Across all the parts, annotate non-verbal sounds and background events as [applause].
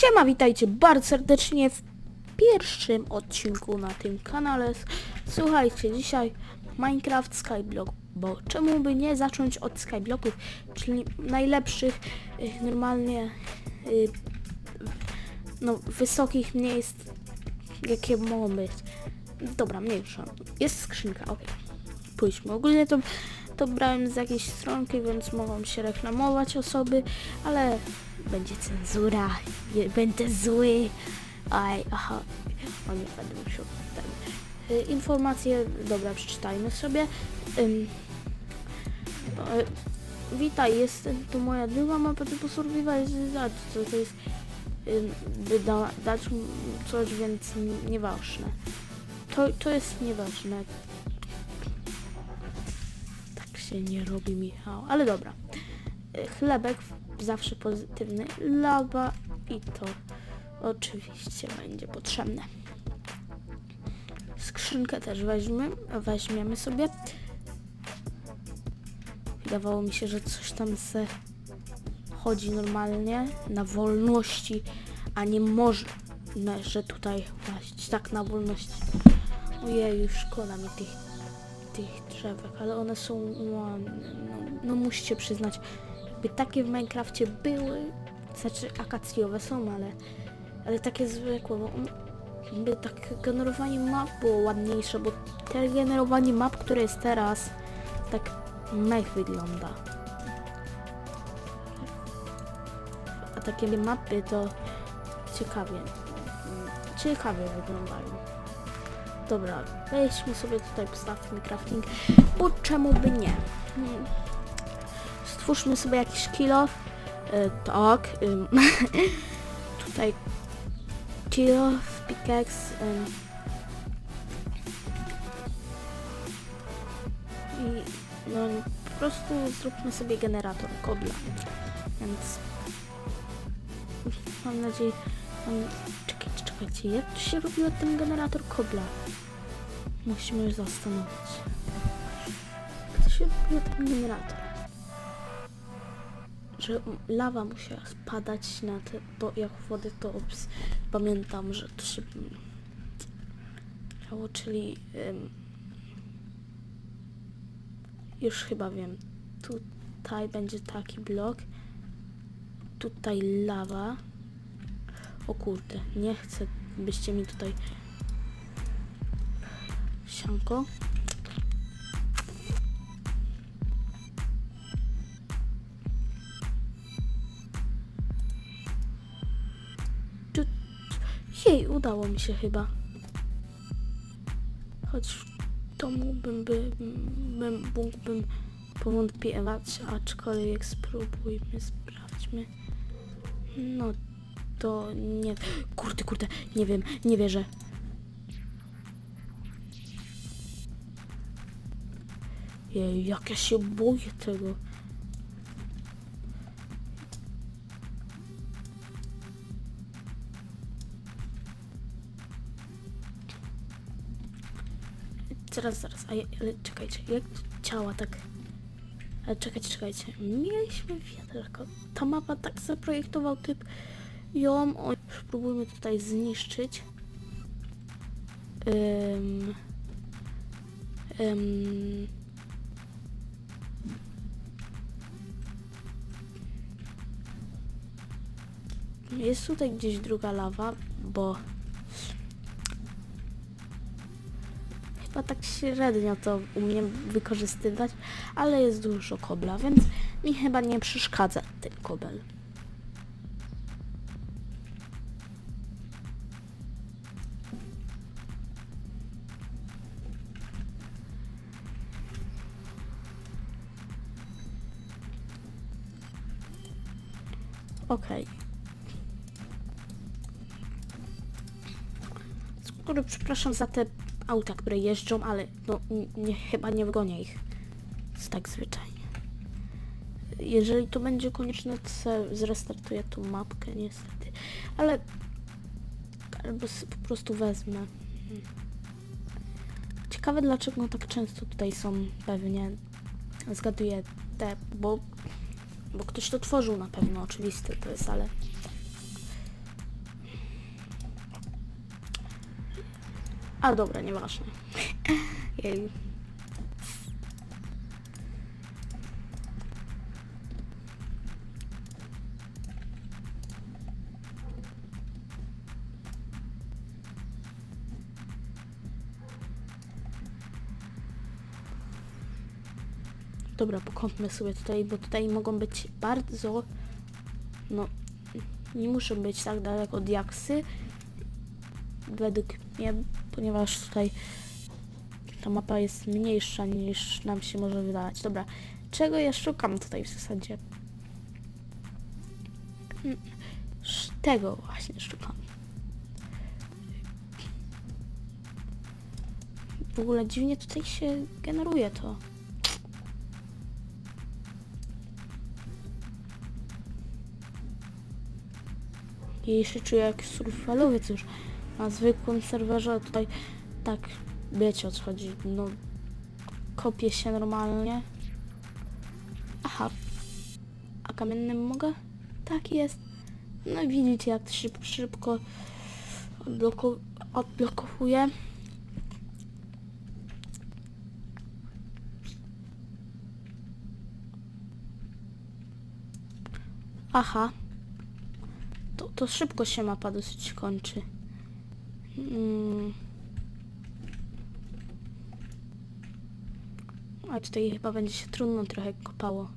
Siema, witajcie bardzo serdecznie w pierwszym odcinku na tym kanale. Słuchajcie, dzisiaj Minecraft Skyblock, bo czemu by nie zacząć od Skyblocków, czyli najlepszych, y, normalnie, y, no, wysokich miejsc, jakie mogą być. Dobra, mniejsza. Jest skrzynka, ok. Pójdźmy. Ogólnie to, to brałem z jakiejś stronki, więc mogą się reklamować osoby, ale będzie cenzura, będę zły. Aj, aha. O nie, będę musiał ten. Y, informacje, dobra, przeczytajmy sobie. Ym, witaj, jest to moja druga mapa typu survival, zobacz, co to jest ym, by da, dać coś, więc nieważne. To, to jest nieważne. Tak się nie robi, Michał. Ale dobra. Y, Chlebek zawsze pozytywny. Lawa i to oczywiście będzie potrzebne. Skrzynkę też weźmy, weźmiemy sobie. Wydawało mi się, że coś tam se chodzi normalnie na wolności, a nie może, że tutaj łazić tak na wolności. Ojej, szkoda mi tych, tych drzewek, ale one są ładne. No, no musicie przyznać, jakby takie w Minecrafcie były, znaczy akacjowe są, ale, ale takie zwykłe, bo by tak generowanie map było ładniejsze, bo te generowanie map, które jest teraz, tak mech wygląda. A takie mapy to ciekawie, ciekawie wyglądają. Dobra, weźmy sobie tutaj, postawmy crafting, bo czemu by nie? Stwórzmy sobie jakiś kilo. E, tak. [laughs] tutaj kilo, pickaxe. I no po prostu zróbmy sobie generator kobla. Więc mam nadzieję. Mam, czekajcie, czekajcie, jak to się robiło ten generator kobla? Musimy już zastanowić. Jak to się robiło ten generator? Że lawa musiała spadać na te, bo jak wody to pamiętam, że to się działo, czyli ym, już chyba wiem. Tutaj będzie taki blok. Tutaj lawa. O kurde, nie chcę, byście mi tutaj sianko. Jej, udało mi się chyba. Choć w domu bym, by, bym mógłbym powątpiewać, aczkolwiek spróbujmy, sprawdźmy. No to nie... Kurde, kurde, nie wiem, nie wierzę. Jej, jak ja się boję tego. Zaraz, zaraz, a, ale czekajcie, jak ciała tak... Ale czekajcie, czekajcie, mieliśmy wiaderko. Ta mapa tak zaprojektował typ ją, o, spróbujmy tutaj zniszczyć. Ym, ym, jest tutaj gdzieś druga lawa, bo chyba tak średnio to umiem wykorzystywać, ale jest dużo kobla, więc mi chyba nie przeszkadza ten kobel. Okej. Skoro przepraszam za te auta, które jeżdżą, ale no nie, chyba nie wgonię ich. Jest tak zwyczajnie. Jeżeli to będzie konieczne, to zrestartuję tą mapkę niestety. Ale albo po prostu wezmę. Hmm. Ciekawe dlaczego tak często tutaj są pewnie zgaduję te, bo bo ktoś to tworzył na pewno, oczywiste to jest, ale A dobra, nieważne. Jej. Dobra, pokąpmy sobie tutaj, bo tutaj mogą być bardzo... No, nie muszą być tak daleko diaksy. Według mnie, ponieważ tutaj ta mapa jest mniejsza niż nam się może wydawać. Dobra, czego ja szukam tutaj w zasadzie? Hmm, Tego właśnie szukam. W ogóle dziwnie tutaj się generuje to. I się czuję jak surfalowiec już na zwykłym serwerze, tutaj tak wiecie o co chodzi, no kopię się normalnie. Aha, a kamiennym mogę? Tak jest. No widzicie jak się szybko odbloku odblokowuje. Aha. To, to szybko się mapa dosyć kończy. Mm. A tutaj chyba będzie się trudno trochę kopało.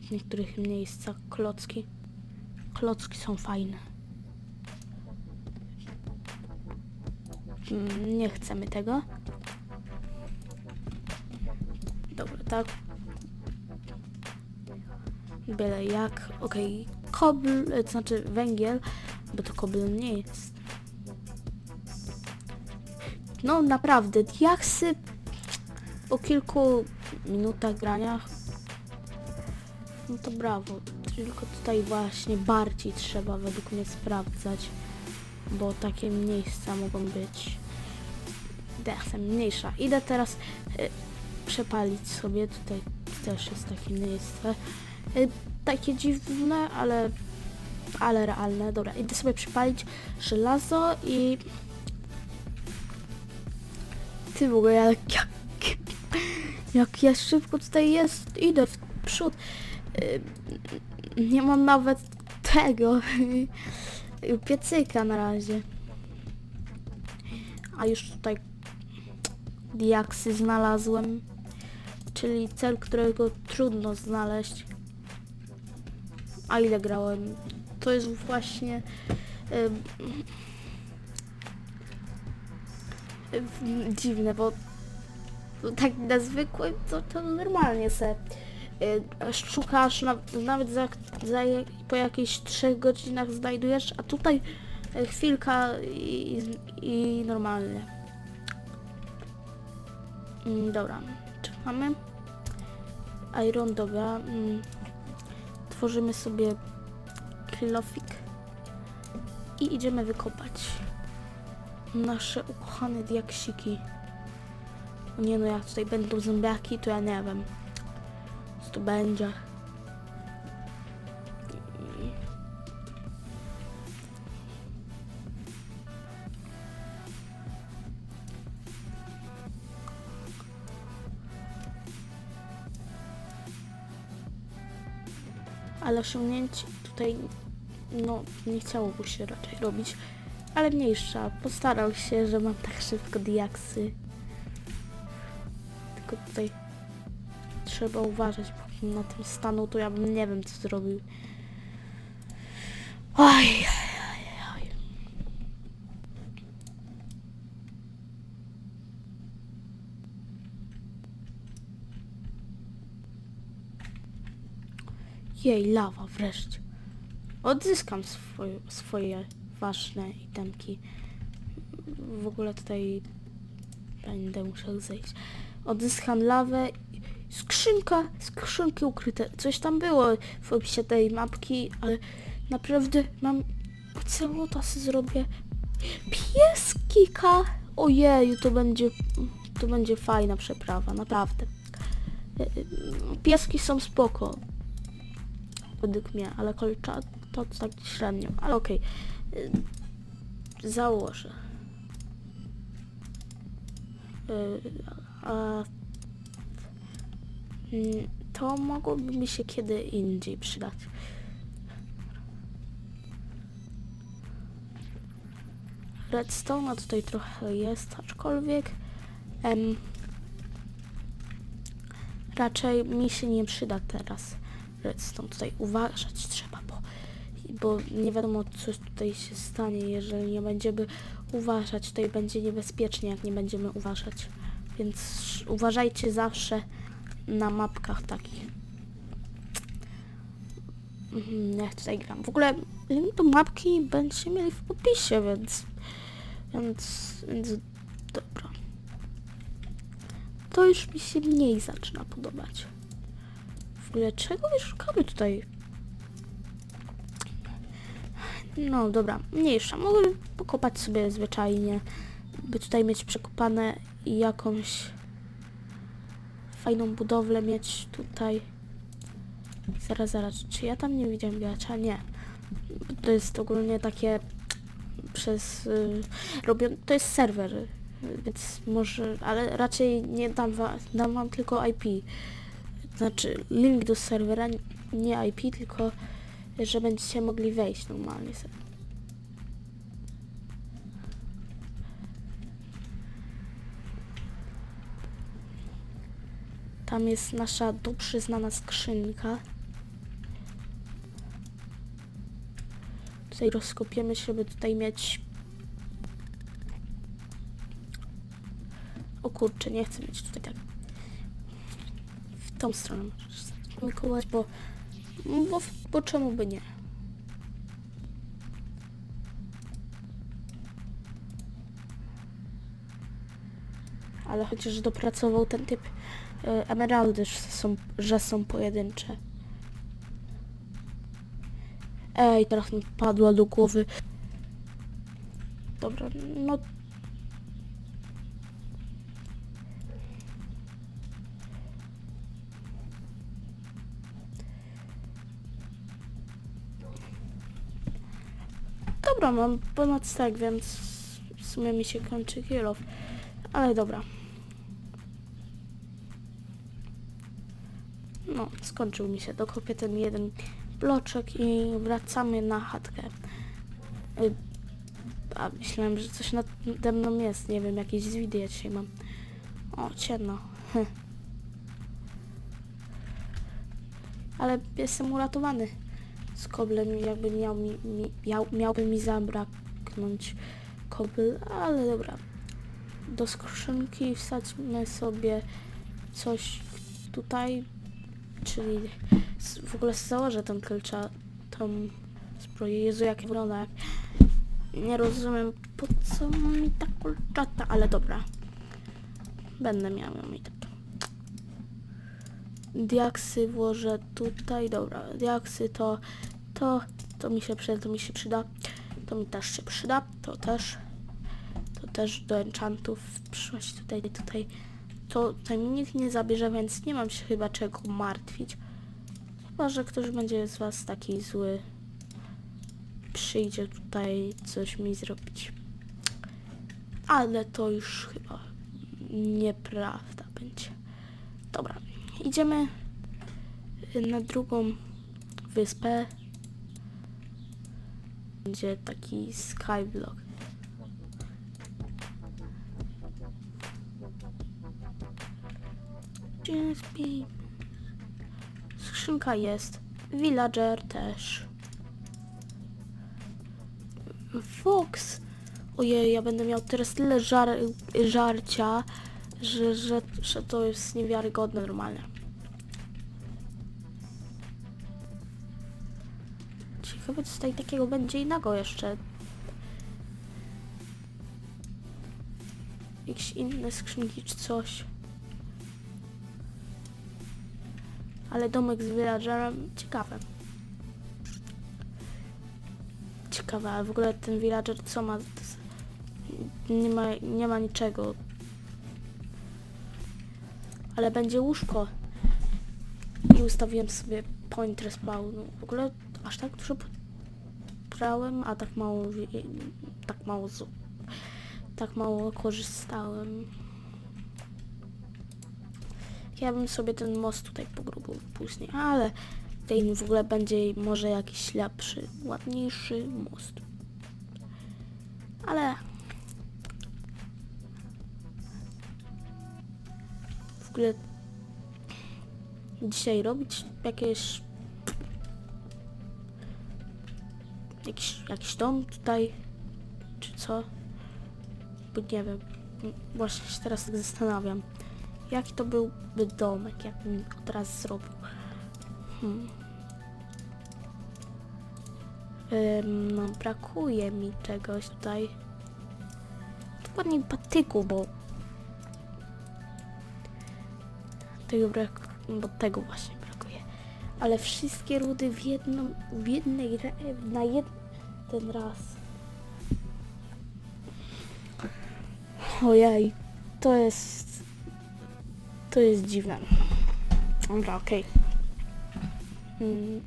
W niektórych miejscach klocki. Klocki są fajne. Mm, Nie chcemy tego. Dobra, tak. Byle jak. Okej. Kobl, e, znaczy węgiel, bo to kobl nie jest. No naprawdę, diaksy po kilku minutach grania. No to brawo. Tylko tutaj właśnie bardziej trzeba według mnie sprawdzać, bo takie miejsca mogą być diaksem mniejsza. Idę teraz e, przepalić sobie, tutaj też jest takie miejsce. E, takie dziwne, ale ale realne. Dobra, idę sobie przypalić żelazo i ty w ogóle jak, jak, jak ja szybko tutaj jest, idę w przód. Yy, Nie mam nawet tego [laughs] piecyka na razie. A już tutaj diaksy znalazłem, czyli cel, którego trudno znaleźć. A ile grałem? To jest właśnie em, dziwne, bo tak na zwykłym to, to normalnie se y, szukasz, na, nawet za, za, po jakichś trzech godzinach znajdujesz, a tutaj y, chwilka i, i normalnie. Mm, Dobra, czekamy. Iron, dobra. Mm, tworzymy sobie kilofik i idziemy wykopać nasze ukochane diaksiki. Nie no, jak tutaj będą zombiaki, to ja nie wiem. Co to będzie. Ale osiągnięć tutaj no nie chciałoby się raczej robić. Ale mniejsza, postarał się, że mam tak szybko diaksy. Tylko tutaj trzeba uważać, bo na tym stanął, to ja bym nie wiem co zrobił. Oj. Jej, lawa wreszcie. Odzyskam swoje, swoje ważne itemki. W ogóle tutaj będę musiał zejść. Odzyskam lawę. Skrzynka, skrzynki ukryte. Coś tam było w opisie tej mapki, ale naprawdę mam ocelota sobie zrobię. Pieskika! Ojeju, to będzie, to będzie fajna przeprawa, naprawdę. E, e, Pieski są spoko według mnie, ale kolcza to tak średnio, ale okej. Y, Założę. y, a, mm, to mogłoby mi się kiedy indziej przydać. Redstone tutaj trochę jest, aczkolwiek em, raczej mi się nie przyda teraz redstone. Tutaj uważać trzeba, bo, bo nie wiadomo co tutaj się stanie, jeżeli nie będziemy uważać. Tutaj będzie niebezpiecznie, jak nie będziemy uważać. Więc uważajcie zawsze na mapkach takich. Mhm, Jak tutaj gram. W ogóle link do mapki będziecie mieli w opisie, więc... Więc... Więc... Dobra. To już mi się mniej zaczyna podobać. W ogóle czego my szukamy tutaj? No dobra, mniejsza. Mogę pokopać sobie zwyczajnie, by tutaj mieć przekopane jakąś fajną budowlę mieć tutaj. Zaraz, zaraz, czy ja tam nie widziałem gracza? Nie. To jest ogólnie takie przez... Y, robią, to jest serwer, więc może, ale raczej nie dam, wa, dam wam tylko IP. Znaczy link do serwera, nie IP, tylko że będziecie mogli wejść normalnie sobie. Tam jest nasza dobrze znana skrzynka. Tutaj rozkopiemy się, by tutaj mieć... O kurczę, nie chcę mieć tutaj tak... W tą stronę zamikować, bo... Bo, bo czemu by nie? Ale chociaż dopracował ten typ e, emeraldy, że są, że są pojedyncze. Ej, teraz mi padła do głowy. Dobra, no... Dobra, mam ponad stack, więc w sumie mi się kończy kill off. Ale dobra. No, skończył mi się. Dokopię ten jeden bloczek i wracamy na chatkę. Y, A myślałem, że coś nade mną jest. Nie wiem, jakieś zwidy ja dzisiaj mam. O, ciemno. [laughs] Ale jestem uratowany z koblem. Jakby miał mi, mi, miał, miałby mi zabraknąć kobl, ale dobra. Do skrzynki wsadźmy sobie coś tutaj, czyli w ogóle założę tą kolcza, tą zbroję. Jezu, jak wygląda. Nie rozumiem, po co mi ta kolczata, ale dobra. Będę miał ją i tak. Diaksy włożę tutaj, dobra. Diaksy to, to, to mi się przyda, to mi się przyda. To mi też się przyda, to też. To też do enchantów w przyszłości tutaj, tutaj. To tutaj mi nikt nie zabierze, więc nie mam się chyba czego martwić. Chyba, że ktoś będzie z was taki zły. Przyjdzie tutaj coś mi zrobić. Ale to już chyba nieprawda będzie. Dobra, idziemy na drugą wyspę. Będzie taki skyblock. Skrzynka jest. Villager też. Fox. Ojej, ja będę miał teraz tyle żar żarcia, że, że, że to jest niewiarygodne normalnie. Ciekawe co tutaj takiego będzie innego jeszcze. Jakieś inne skrzynki czy coś. Ale domek z villagerem ciekawe. Ciekawe, ale w ogóle ten villager co ma? Nie ma, nie ma niczego. Ale będzie łóżko. I ustawiłem sobie point respawnu. W ogóle aż tak dużo brałem, a tak mało, tak mało, tak mało korzystałem. Ja bym sobie ten most tutaj pogrubił później, ale ten w ogóle będzie może jakiś lepszy, ładniejszy most. Ale w ogóle dzisiaj robić jakieś jakiś, jakiś dom tutaj czy co? Bo nie wiem. Właśnie się teraz tak zastanawiam. Jaki to byłby domek, jakbym go teraz zrobił? Hmm. Ym, no, brakuje mi czegoś tutaj. Dokładnie patyku, bo... Tego brak... bo tego właśnie. Ale wszystkie rudy w jedną... w jednej... na jeden raz. Ojej, to jest... To jest dziwne. Dobra, okej. Mm.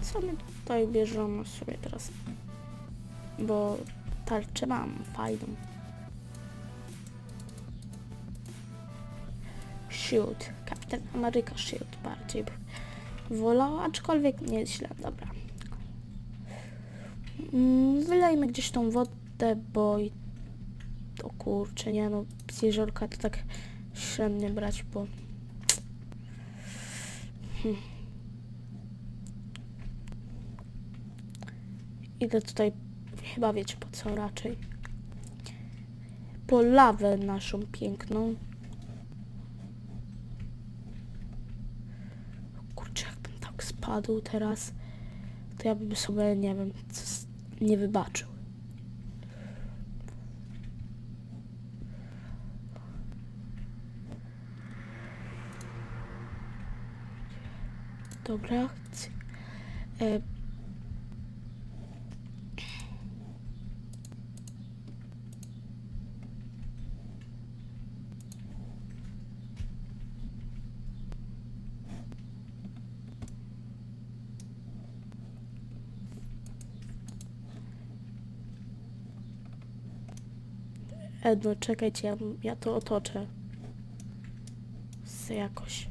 Co my tutaj bierzemy sobie teraz? Bo tarczę mam fajną. Shield. Kapitan Ameryka Shield bardziej by wolał, aczkolwiek nieźle, dobra. Mm, Wylejmy gdzieś tą wodę, bo o kurczę, nie no, z jeziorka to tak średnio brać, bo... Hmm. Idę tutaj, chyba wiecie po co raczej. Po lawę naszą piękną. Kurczę, jakbym spadł teraz, to ja bym sobie, nie wiem, nie wybaczył. Dobra. c- Edno, czekajcie, ja, ja to otoczę. Se jakoś.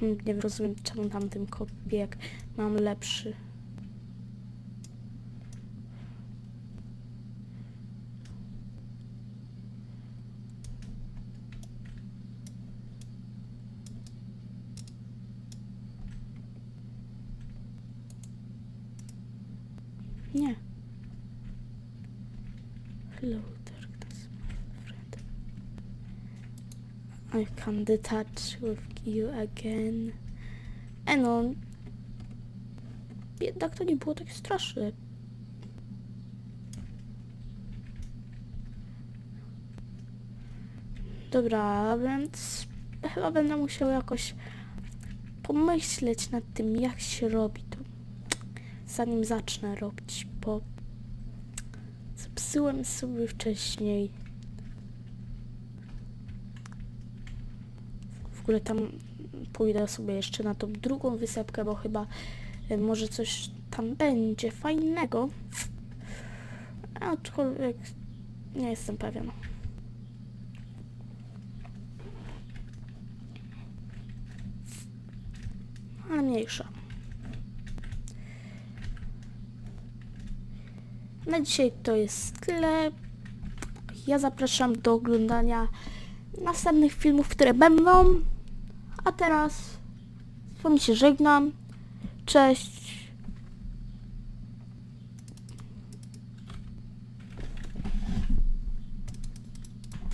Hmm, Nie rozumiem, czemu tamtym kopię, jak mam lepszy. Nie. Hello, darkness, my friend. I can detach with you again. E no. Jednak to nie było tak straszne. Dobra, więc chyba będę musiał jakoś pomyśleć nad tym, jak się robi to, zanim zacznę robić, bo zepsułem sobie wcześniej. Ogóle tam pójdę sobie jeszcze na tą drugą wysepkę, bo chyba y, może coś tam będzie fajnego. Aczkolwiek nie jestem pewien. Ale mniejsza. Na dzisiaj to jest tyle. Ja zapraszam do oglądania następnych filmów, które będą. A teraz z wami się żegnam. Cześć.